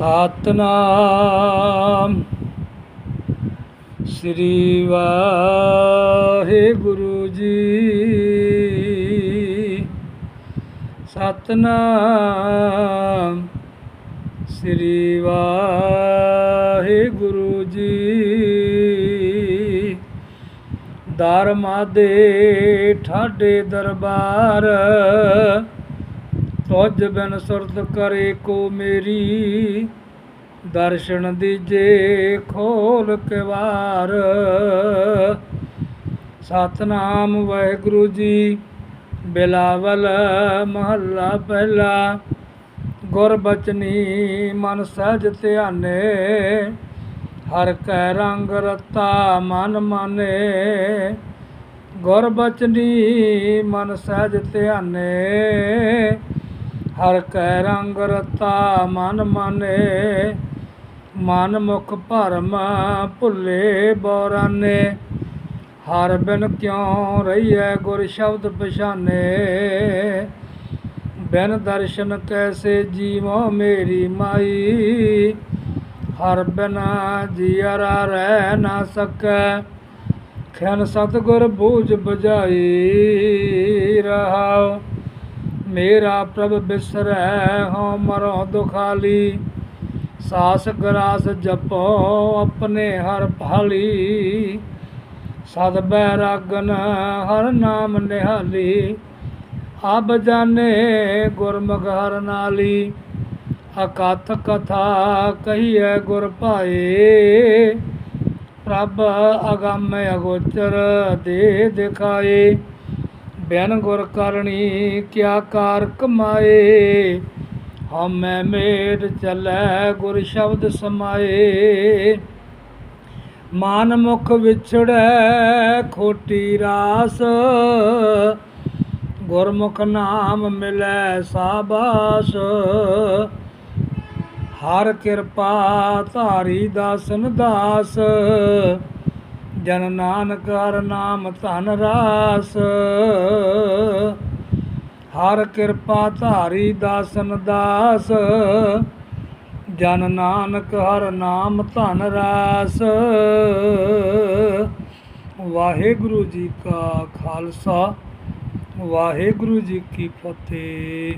ਸਤਨਾਮ। ਸ੍ਰੀ ਵਾਹਿਗੁਰੂ ਜੀ। ਸਤਨਾਮ। ਸ੍ਰੀ ਵਾਹਿਗੁਰੂ ਜੀ। ਦਰਮਾ ਦੇ ਠਾਡੇ ਦਰਬਾਰ ਤੁਝ ਬਿਨ ਸੁਰਤ ਕਰੇ ਕੋ ਮੇਰੀ। ਦਰਸ਼ਨ ਦੀਜੇ ਖੋਲ ਕਿਵਾਰ। ਸਤਨਾਮ ਵਾਹਿਗੁਰੂ ਜੀ, ਬਿਲਾਵਲ ਮਹੱਲਾ ਪਹਿਲਾ। ਗੁਰ ਬਚਨੀ ਮਨ ਸਹਿਜ ਧਿਆਨੇ। ਹਰ ਕੈ ਰੰਗ ਰਤਾ ਮਨ ਮਾਨੇ। ਗੁਰ ਬਚਨੀ ਮਨ ਸਹਿਜ ਧਿਆਨੇ। ਹਰ ਕੈ ਰੰਗ ਰਤਾ ਮਨ ਮਾਨੇ, ਮਨ ਮੁਖ ਭਰਮ ਭੁੱਲੇ ਬੋਰਾਨੇ। ਹਰ ਬਿਨ ਕਿਉ ਰਹੀਐ ਗੁਰ ਸ਼ਬਦ ਪਛਾਨੇ? ਬਿਨ ਦਰਸ਼ਨ ਕੈਸੇ ਜੀਵੋ ਮੇਰੀ ਮਾਈ? ਹਰ ਬਿਨਾ ਜੀਅਰਾ ਰਹਿ ਨਾ ਸਕੈ, ਖਿਆਨ ਸਤਗੁਰ ਬੂਝ ਬੁਝਾਈ ਰਹਾਉ। ਮੇਰਾ ਪ੍ਰਭ ਬਿਸਰੈ, ਹਉ ਮਰੋ ਦੁਖਾਲੀ। ਸਾਸ ਗਰਾਸ ਜਪੋ ਆਪਣੇ ਹਰ ਭਾਲੀ। ਸਦ ਬੈਰਾਗਨ ਹਰ ਨਾਮ ਨਿਹਾਲੀ। ਅਬ ਜਾਣੇ ਗੁਰਮੁਖ ਹਰ ਨਾਲੀ। ਅਕਥ ਕਥਾ ਕਹੀਐ ਗੁਰ ਭਾਏ। ਪ੍ਰਭ ਅਗੰਮ ਅਗੋਚਰ ਦੇ ਦਿਖਾਏ। ਬਿਨ ਗੁਰ ਕਰਨੀ ਕਿਆ ਕਾਰ ਕਮਾਏ? ਹਮੈ ਮੇਟ ਚੱਲੈ, ਗੁਰ ਸ਼ਬਦ ਸਮਾਏ। ਮਾਨ ਮੁਖ ਵਿਛੜੈ, ਖੋਟੀ ਰਾਸ। ਗੁਰਮੁਖ ਨਾਮ ਮਿਲੈ, ਸਾਬਾਸ। ਹਰ ਕਿਰਪਾ ਧਾਰੀ ਦਾਸਨ ਦਾਸ। ਜਨ ਨਾਨਕ ਹਰ ਨਾਮ ਧਨ ਰਾਸ। ਹਰ ਕਿਰਪਾ ਧਾਰੀ ਦਾਸਨ ਦਾਸ। ਜਨ ਨਾਨਕ ਹਰ ਨਾਮ ਧਨ ਰਾਸ। ਵਾਹਿਗੁਰੂ ਜੀ ਕਾ ਖਾਲਸਾ, ਵਾਹਿਗੁਰੂ ਜੀ ਕੀ ਫਤਿਹ।